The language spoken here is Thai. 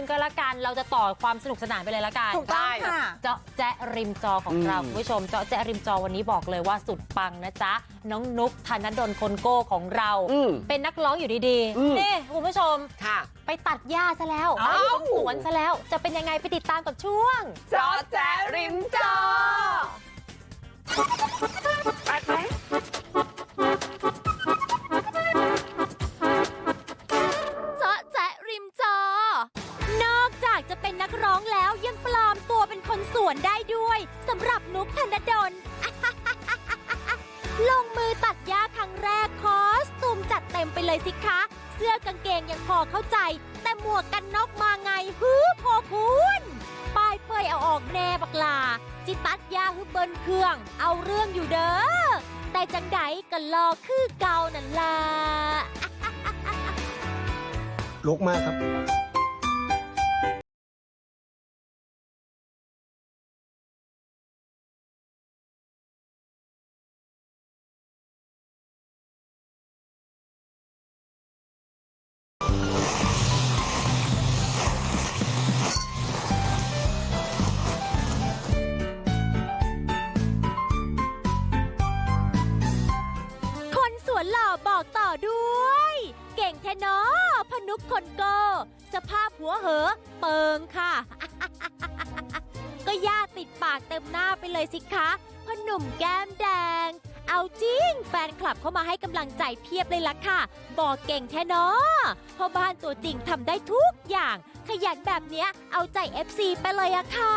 งก็แล้วกันเราจะต่อความสนุกสนานไปเลยละกันถูกต้องค่ะเจาะแจ๊ะริมจอของเราอืมคุณผู้ชมเจาะแจ๊ะริมจอวันนี้บอกเลยว่าสุดปังนะจ๊ะน้องนุ๊กธนดลคนโก้ของเราอืมเป็นนักร้องอยู่ดีอืมๆนี่คุณผู้ชมค่ะ ไปตัดหญ้าซะแล้วเอ้าไปสวนซะแล้ว จะเป็นยังไงไปติดตามกับช่วงจอแจริมจอ กจะเป็นนักร้องแล้วยังปลอมตัวเป็นคนสวนได้ด้วยสำหรับนุกธนดล ลงมือตัดหญ้าครั้งแรกคอสตูมจัดเต็มไปเลยสิคะ เสื้อกางเกงยังพอเข้าใจ แต่หมวกกันน็อกมาไงฮือพอคุณป้ายเปยเอาออกแน่บักลาจิตัดหญ้าฮึบเบินเครื่อง เอาเรื่องอยู่เด้อ แต่จังไดก็รอคือเก่านั่นล่ะลกมากครับ วหล่อบอกต่อด้วย เก่งแท้เนอพนุกคนโก สภาพหัวเหอ เปิงค่ะ ก็ย่าติดปากเต็มหน้าไปเลยสิคะพหนุ่มแก้มแดง เอาจริง แฟนคลับเข้ามาให้กำลังใจเพียบเลยล่ะค่ะ บอกเก่งแท้เนอพ่อบ้านตัวจริงทำได้ทุกอย่าง ขยันแบบเนี้ยเอาใจ FC ไปเลยอะค่ะ